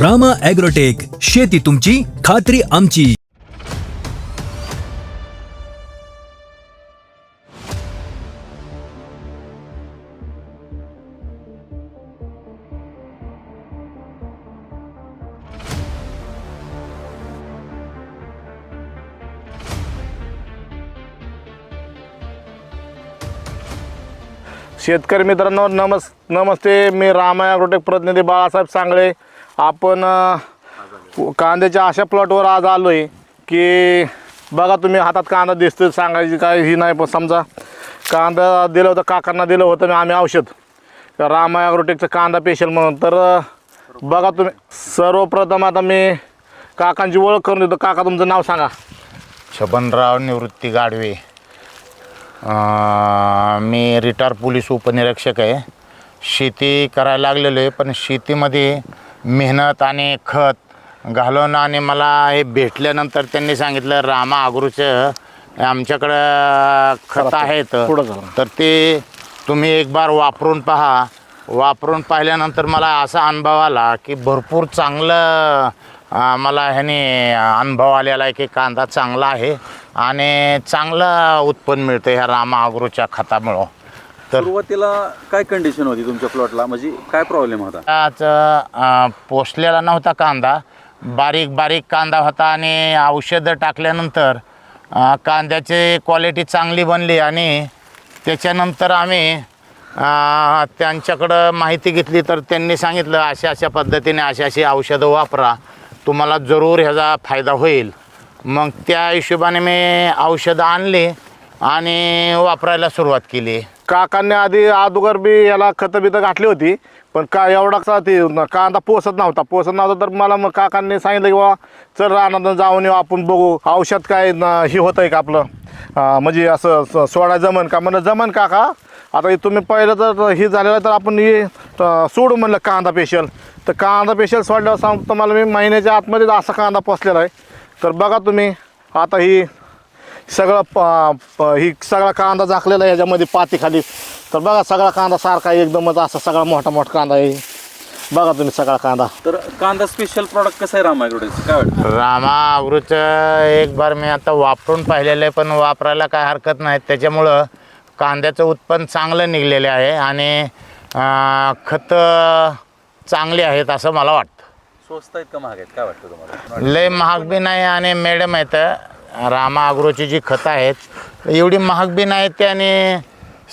Rama agrotech शेती तुमची खात्री आमची. शेतकरी मित्रांनो नमस् नमस्ते. मी रामाया रोटेक प्रतिनिधी बाळासाहेब सांगळे. आपण कांद्याच्या अशा प्लॉटवर आज आलो आहे की बघा तुम्ही हातात कांदा दिसतो सांगायची काय ही नाही पण समजा कांदा दिलं होतं काकांना दिलं होतं मी आम्ही औषध. रामा ॲग्रोटेकचं कांदा पेशल म्हणून. तर बघा तुम्ही सर्वप्रथम आता मी काकांची ओळख करून देतो. काका तुमचं नाव सांगा. छबनराव निवृत्ती गाडवे अं, मी रिटायर पोलीस उपनिरीक्षक आहे. शेती करायला लागलेलो आहे पण शेतीमध्ये मेहनत आणि खत घालून आणि मला हे भेटल्यानंतर त्यांनी सांगितलं रामा आगरूचं आमच्याकडं खत आहेत. तर ते तुम्ही एक बार वापरून पहा. वापरून पाहिल्यानंतर मला असा अनुभव आला की भरपूर चांगलं मला ह्याने अनुभव आलेला आहे की कांदा चांगला आहे आणि चांगलं उत्पन्न मिळतं ह्या रामा अग्रोच्या खतामुळं. तर सुरुवातीला काय कंडिशन होती तुमच्या प्लॉटला म्हणजे काय प्रॉब्लेम होता? आज अं, पोसलेला नव्हता कांदा. बारीक बारीक कांदा होता आणि औषधं टाकल्यानंतर अं, कांद्याची क्वालिटी चांगली बनली आणि त्याच्यानंतर आम्ही अं, त्यांच्याकडं माहिती घेतली तर त्यांनी सांगितलं अशा अशा पद्धतीने अशी अशी औषधं वापरा. तुम्हाला जरूर ह्याचा फायदा होईल. मग त्या हिशोबाने मी औषधं आणली. आणि वापरायला सुरुवात केली. काकांनी आधी अगोदर बी याला खतं बितं घातली होती पण का एवढासा ते न- कांदा पोसत नव्हता. पोसत नव्हता तर मला मग काकांनी सांगितलं की बाबा चल रानात जाऊन येऊ आपण बघू औषध काय न- हे होत आहे का आपलं? अं, म्हणजे असं स- सोडा जमन का? म्हणलं जमन काका. आता हे तुम्ही पहिलं तर हे झालेलं तर आपण हे अं, सोडू म्हणलं कांदा पेशल तर कांदा पेशल सोडल्यावर सांगतो तुम्हाला मी महिन्याच्या आतमध्ये असा कांदा पोसलेला आहे. तर बघा तुम्ही आता ही सगळं प प- ही सगळा कांदा झाकलेला आहे याच्यामध्ये पाती खाली. तर बघा सगळा कांदा सारखा एकदमच असा सगळा मोठा मोठा कांदा आहे. बघा तुम्ही सगळा कांदा. तर कांदा स्पेशल प्रॉडक्ट कसं आहे काय वाटतं? रामा अग्रूचं एक बार मी आता वापरून पाहिलेलं आहे पण वापरायला काय हरकत नाही. त्याच्यामुळं कांद्याचं उत्पन्न चांगलं निघलेलं आहे आणि अं, खतं चांगली आहेत असं मला वाटतं. स्वस्त आहेत का महाग आहेत? काय वाटतं तुम्हाला? लय महाग बी नाही आणि मॅडम आहेत. रामा अग्रोची जी खतं आहेत एवढी महाग बी नाहीत ते आणि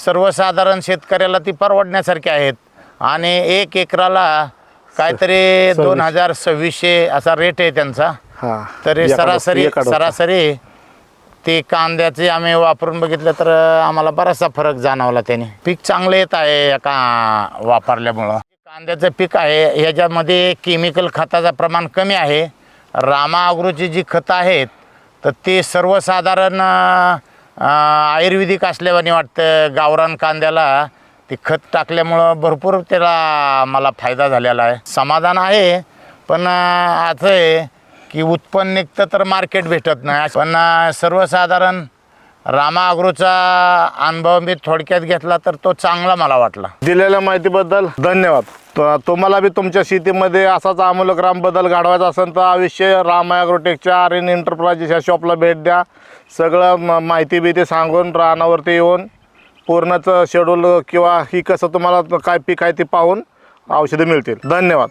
सर्वसाधारण शेतकऱ्याला ती परवडण्यासारखी आहेत. आणि एक एकराला काहीतरी दोन हजार सव्वीसशे असा रेट आहे त्यांचा. हा. तरी एका सरासरी एका. सरासरी ते कांद्याचे आम्ही वापरून बघितलं तर आम्हाला बराचसा फरक जाणवला त्याने. पीक चांगलं येत आहे या का वापरल्यामुळं. कांद्याचं पीक आहे ह्याच्यामध्ये केमिकल खताचं प्रमाण कमी आहे. रामा अग्रोची जी खतं आहेत तर ते सर्वसाधारण अं, आयुर्वेदिक असल्यावानी वाटतं. गावरान कांद्याला ते खत टाकल्यामुळं भरपूर त्याला मला फायदा झालेला आहे. समाधान आहे पण अं, असं आहे की उत्पन्न निघतं तर मार्केट भेटत नाही. पण अं, सर्वसाधारण रामा अग्रोचा अनुभव मी थोडक्यात घेतला तर तो चांगला मला वाटला. दिलेल्या माहितीबद्दल धन्यवाद. त- तुम्हाला बी तुमच्या शेतीमध्ये असाच आमूलग्राम बदल घडवायचा असेल तर अवश्य राम ॲग्रोटेकच्या आर एन एंटरप्राइजेस या शॉपला भेट द्या. सगळं म- माहिती ते सांगून रानावरती येऊन पूर्णचं शेड्यूल किंवा ही कसं तुम्हाला काय पीक आहे ते पाहून औषधं मिळतील. धन्यवाद.